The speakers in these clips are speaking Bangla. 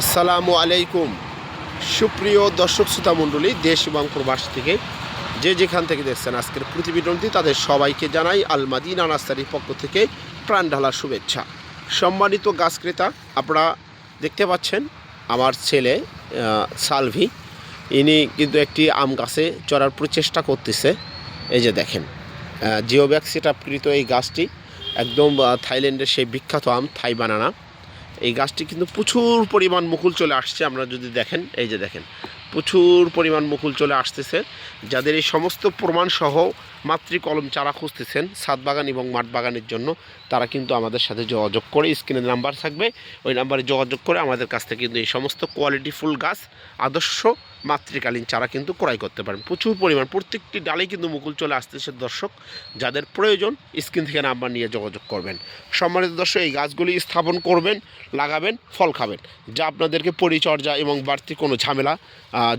আসসালামু আলাইকুম। সুপ্রিয় দর্শক শ্রোতা মণ্ডলী, দেশ এবং প্রবাস থেকে যে যেখান থেকে দেখছেন আজকের প্রতিবেদনটি, তাদের সবাইকে জানাই আলমাদিনা নাস্তারির পক্ষ থেকে প্রাণ ঢালার শুভেচ্ছা। সম্মানিত গাছ ক্রেতা, আপনারা দেখতে পাচ্ছেন আমার ছেলে সালভি। ইনি কিন্তু একটি আম গাছে চড়ার প্রচেষ্টা করতেছে। এই যে দেখেন জিওব্যাক সেট আপকৃত এই গাছটি একদম থাইল্যান্ডের সেই বিখ্যাত আম, থাই বানানা। এই গাছটি কিন্তু প্রচুর পরিমাণ মুকুল চলে আসছে, আমরা যদি দেখেন, এই যে দেখেন, প্রচুর পরিমাণ মুকুল চলে আসতেছে। যাদের এই সমস্ত প্রমাণসহ মাতৃ কলম চারা খুঁজতেছেন ছাদ বাগান এবং মাঠ বাগানের জন্য, তারা কিন্তু আমাদের সাথে যোগাযোগ করে, স্ক্রিনের নাম্বার থাকবে, ওই নাম্বারে যোগাযোগ করে আমাদের কাছ থেকে কিন্তু এই সমস্ত কোয়ালিটি ফুল গাছ, আদর্শ মাতৃকালীন চারা কিন্তু ক্রয় করতে পারেন। প্রচুর পরিমাণ, প্রত্যেকটি ডালে কিন্তু মুকুল চলে আসতেছে দর্শক যাদের প্রয়োজন স্ক্রিন থেকে নাম্বার নিয়ে যোগাযোগ করবেন। সম্মানিত দর্শক, এই গাছগুলি স্থাপন করবেন, লাগাবেন, ফল খাবেন। যা আপনাদেরকে পরিচর্যা এবং বাড়তি কোনো ঝামেলা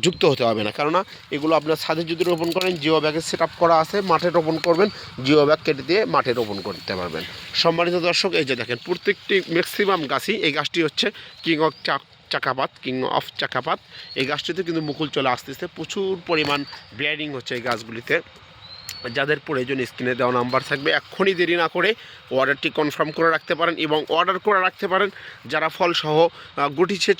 যুক্ত হতে হবে না। কেননা এগুলো আপনার ছাদে যদি রোপণ করেন, জিও ব্যাগে সেট করা আছে, মাঠে রোপণ করবেন, জিও ব্যাগ কেটে দিয়ে মাঠে রোপণ করতে পারবেন। সম্মানিত দর্শক, এই যে দেখেন, প্রত্যেকটি ম্যাক্সিমাম গাছই এই গাছটি হচ্ছে কিং অফ চাক চাকাপাত কিং অফ চাকাপাত। এই গাছটিতে কিন্তু মুকুল চলে আসতেছে। প্রচুর পরিমাণ ব্রিয়ারিং হচ্ছে এই গাছগুলিতে। যাদের প্রয়োজন স্ক্রিনে দেওয়া নাম্বার থাকবে, এক্ষুনি দেরি না করে অর্ডারটি কনফার্ম করে রাখতে পারেন এবং অর্ডার করে রাখতে পারেন। যারা ফলসহ গুটি সেট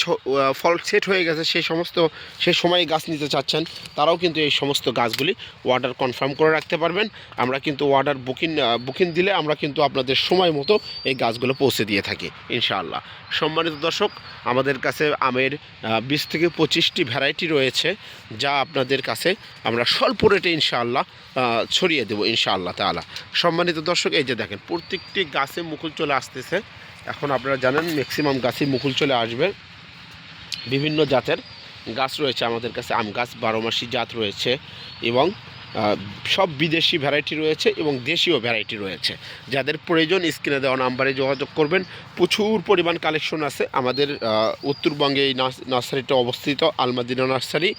ফল সেট হয়ে গেছে সেই সমস্ত সেই সময় গাছ নিতে চাচ্ছেন, তারাও কিন্তু এই সমস্ত গাছগুলি অর্ডার কনফার্ম করে রাখতে পারবেন। আমরা কিন্তু অর্ডার বুকিং বুকিং দিলে আমরা কিন্তু আপনাদের সময় মতো এই গাছগুলো পৌঁছে দিয়ে থাকি, ইনশাআল্লাহ। সম্মানিত দর্শক, আমাদের কাছে আমের বিশ থেকে পঁচিশটি ভ্যারাইটি রয়েছে, যা আপনাদের কাছে আমরা স্বল্প রেটে ইনশাআল্লাহ ছড়িয়ে দেবো ইনশাআল্লাহ তালা সম্মানিত দর্শক, এই যে দেখেন, প্রত্যেকটি গাছে মুকুল চলে আসতেছে। এখন আপনারা জানেন ম্যাক্সিমাম গাছে মুকুল চলে আসবে। বিভিন্ন জাতের গাছ রয়েছে আমাদের কাছে, আম গাছ, বারো মাসি জাত রয়েছে এবং সব বিদেশি ভ্যারাইটি রয়েছে এবং দেশীয় ভ্যারাইটি রয়েছে। যাদের প্রয়োজন স্ক্রিনে দেওয়া নাম্বারে যোগাযোগ করবেন। প্রচুর পরিমাণ কালেকশন আছে। আমাদের উত্তরবঙ্গে এই নার্স- নার্সারিটা অবস্থিত আলমাদিনা নার্সারি।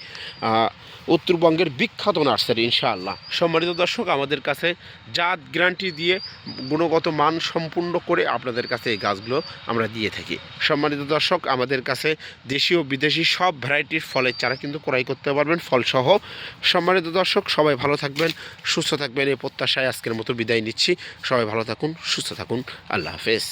উত্তরবঙ্গের বিখ্যাত নার্সারি, ইনশাআল্লাহ। সম্মানিত দর্শক, আমাদের কাছে জাত গ্যারান্টি দিয়ে গুণগত মান সম্পূর্ণ করে আপনাদের কাছে এই গাছগুলো আমরা দিয়ে থাকি। সম্মানিত দর্শক, আমাদের কাছে দেশীয় বিদেশি সব ভ্যারাইটির ফলের চারা কিন্তু ক্রয় করতে পারবেন, ফলসহ। সম্মানিত দর্শক, সবাই ভালো থাকবেন, সুস্থ থাকবেন। এই প্রত্যাশায় আজকের মতো বিদায় নিচ্ছি। সবাই ভালো থাকুন, সুস্থ থাকুন। আল্লাহ হাফেজ।